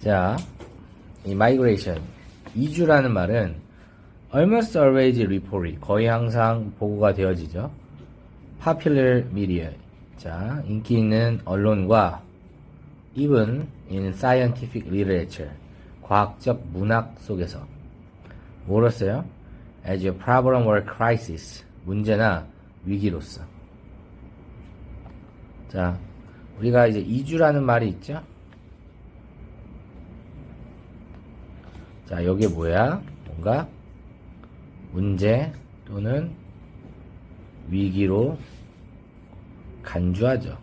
자, 이 migration, 이주라는 말은 almost always reported, 거의 항상 보고가 되어지죠. popular media, 자, 인기 있는 언론과 even in scientific literature, 과학적 문학 속에서 뭐로써요? as a problem or crisis, 문제나 위기로서. 자, 우리가 이제 이주라는 말이 있죠? 자, 여기 뭐야? 뭔가 문제 또는 위기로 간주하죠.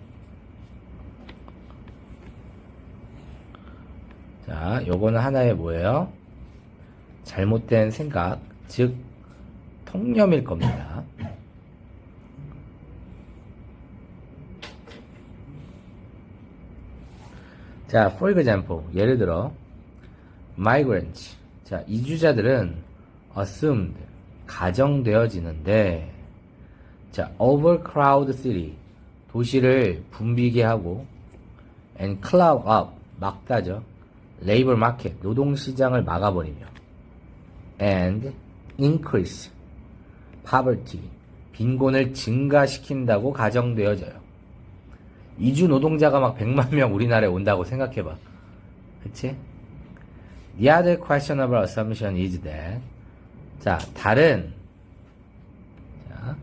자, 요거는 하나의 뭐예요? 잘못된 생각, 즉, 통념일 겁니다. 자, for example, 예를 들어, migrants. 자, 이주자들은 assumed, 가정되어지는데, 자, overcrowd city. 도시를 붐비게 하고, and cloud up, 막다죠. labor market, 노동시장을 막아버리며, and increase, poverty, 빈곤을 증가시킨다고 가정되어져요. 이주 노동자가 막 100만 명 우리나라에 온다고 생각해봐. 그치? The other questionable assumption is that 자, 다른 자,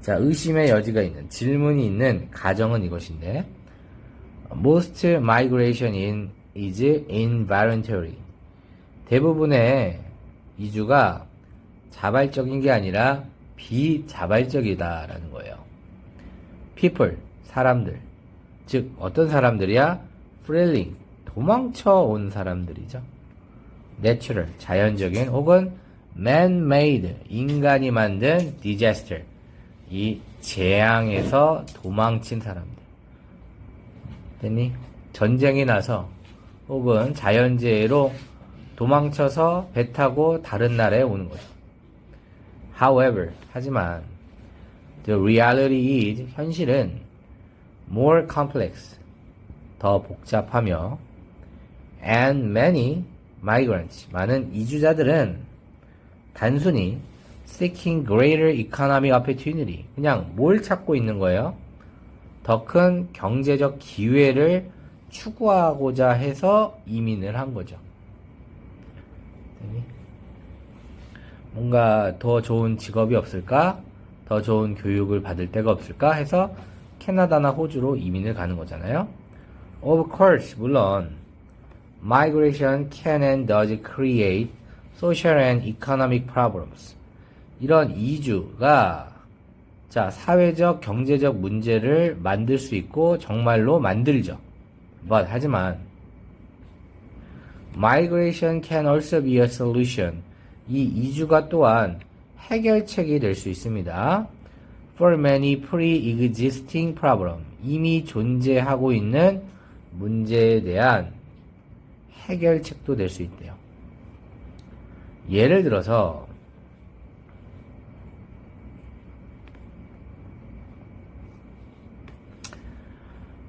자, 의심의 여지가 있는 질문이 있는 가정은 이것인데 Most migration in is involuntary. 대부분의 이주가 자발적인 게 아니라 비자발적이다라는 거예요. people, 사람들. 즉, 어떤 사람들이야? fleeing, 도망쳐 온 사람들이죠. natural, 자연적인 혹은 man-made, 인간이 만든 disaster, 이 재앙에서 도망친 사람들. 됐니? 전쟁이 나서 혹은 자연재해로 도망쳐서 배 타고 다른 나라에 오는 거죠. However, 하지만 The reality is 현실은 more complex 더 복잡하며 and many migrants 많은 이주자들은 단순히 seeking greater economic opportunity 그냥 뭘 찾고 있는 거예요? 더 큰 경제적 기회를 추구하고자 해서 이민을 한 거죠. 뭔가 더 좋은 직업이 없을까? 더 좋은 교육을 받을 데가 없을까 해서 캐나다나 호주로 이민을 가는 거잖아요. Of course, 물론 migration can and does create social and economic problems. 이런 이주가 자, 사회적, 경제적 문제를 만들 수 있고 정말로 만들죠. But 하지만 migration can also be a solution. 이 이주가 또한 해결책이 될 수 있습니다. For many pre-existing problem. 이미 존재하고 있는 문제에 대한 해결책도 될수 있대요. 예를 들어서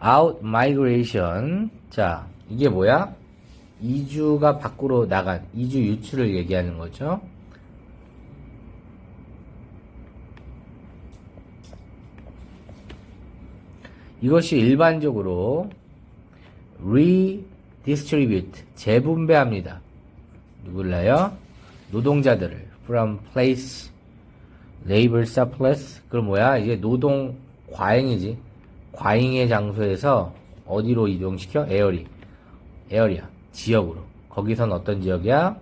out migration. 자, 이게 뭐야? 이주가 밖으로 나간, 이주 유출을 얘기하는 거죠. 이것이 일반적으로 redistribute, 재분배합니다. 누굴래요? 노동자들을 from place labor surplus 그럼 뭐야? 이제 노동 과잉이지. 과잉의 장소에서 어디로 이동시켜? 에어리. 에어리야. 지역으로. 거기선 어떤 지역이야?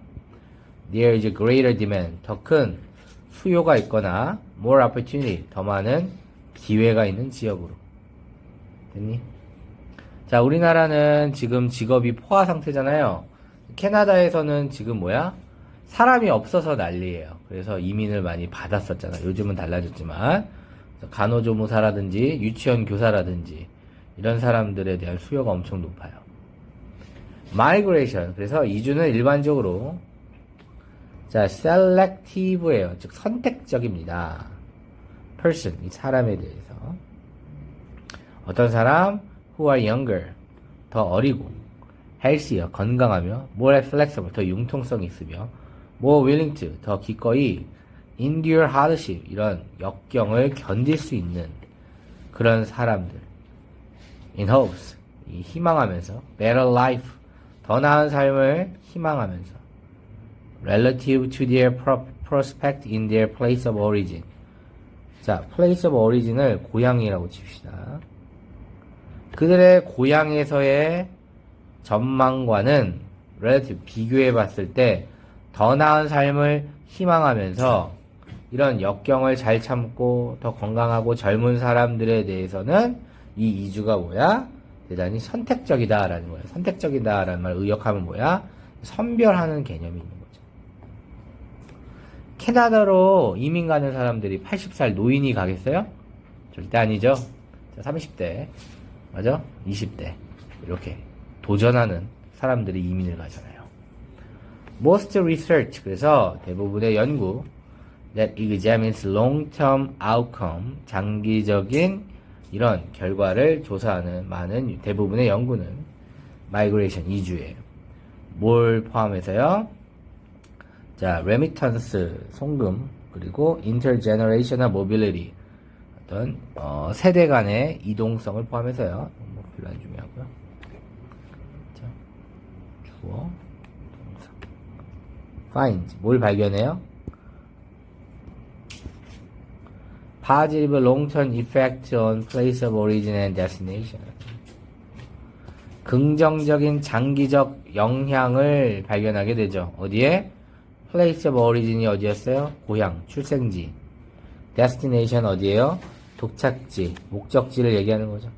There is a greater demand. 더 큰 수요가 있거나 more opportunity. 더 많은 기회가 있는 지역으로. 됐니? 자, 우리나라는 지금 직업이 포화 상태잖아요. 캐나다에서는 지금 뭐야? 사람이 없어서 난리예요. 그래서 이민을 많이 받았었잖아. 요즘은 달라졌지만 간호조무사라든지 유치원 교사라든지 이런 사람들에 대한 수요가 엄청 높아요. migration 그래서 이주는 일반적으로 자 selective예요. 즉 선택적입니다. person 이 사람에 대해서 어떤 사람 who are younger 더 어리고 healthier 건강하며 more flexible 더 융통성이 있으며 more willing to 더 기꺼이 endure hardship 이런 역경을 견딜 수 있는 그런 사람들 in hopes 이 희망하면서 better life 더 나은 삶을 희망하면서 relative to their pro- prospect in their place of origin 자 place of origin을 고향이라고 칩시다 그들의 고향에서의 전망과는 relative 비교해 봤을 때 더 나은 삶을 희망하면서 이런 역경을 잘 참고 더 건강하고 젊은 사람들에 대해서는 이 이주가 뭐야? 대단히 선택적이다라는 거야. 선택적이다라는 말 의역하면 뭐야? 선별하는 개념이 있는 거죠. 캐나다로 이민 가는 사람들이 80살 노인이 가겠어요? 절대 아니죠. 자, 30대, 맞아? 20대 이렇게 도전하는 사람들이 이민을 가잖아요. Most research 그래서 대부분의 연구 that examines long-term outcome 장기적인 이런 결과를 조사하는 많은 대부분의 연구는 migration 이주예요. 뭘 포함해서요? 자, remittance 송금 그리고 intergenerational mobility 어떤 어, 세대 간의 이동성을 포함해서요. 뭐 별로 안 중요하고요. 자, 주어 동사 find 뭘 발견해요? positive long-term effect on place of origin and destination. 긍정적인 장기적 영향을 발견하게 되죠. 어디에? place of origin이 어디였어요? 고향, 출생지. destination 어디에요? 도착지, 목적지를 얘기하는 거죠.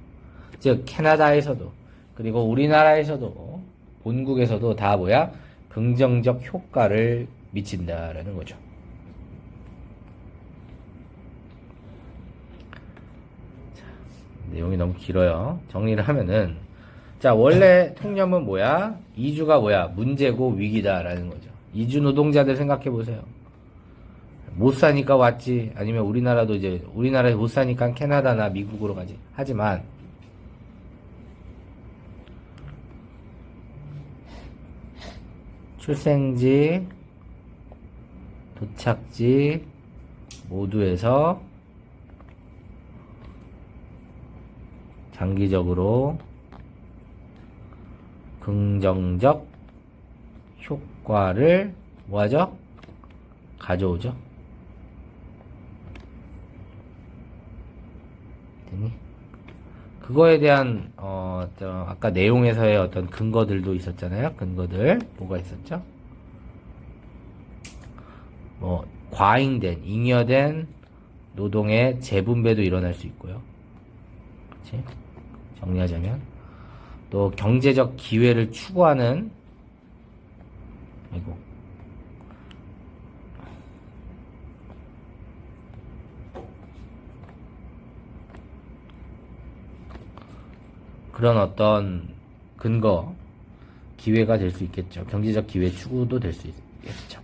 즉 캐나다에서도 그리고 우리나라에서도 본국에서도 다 뭐야? 긍정적 효과를 미친다라는 거죠. 내용이 너무 길어요. 정리를 하면은 자 원래 통념은 뭐야? 이주가 뭐야? 문제고 위기다라는 거죠. 이주 노동자들 생각해 보세요. 못 사니까 왔지. 아니면 우리나라도 이제 우리나라에 못 사니까 캐나다나 미국으로 가지. 하지만 출생지, 도착지 모두에서 장기적으로 긍정적 효과를 뭐하죠? 가져오죠. 되니? 그거에 대한 어, 저 아까 내용에서의 어떤 근거들도 있었잖아요. 근거들 뭐가 있었죠? 뭐 과잉된, 잉여된 노동의 재분배도 일어날 수 있고요. 그렇지? 정리하자면 또 경제적 기회를 추구하는 아이고 그런 어떤 근거 기회가 될 수 있겠죠. 경제적 기회 추구도 될 수 있겠죠.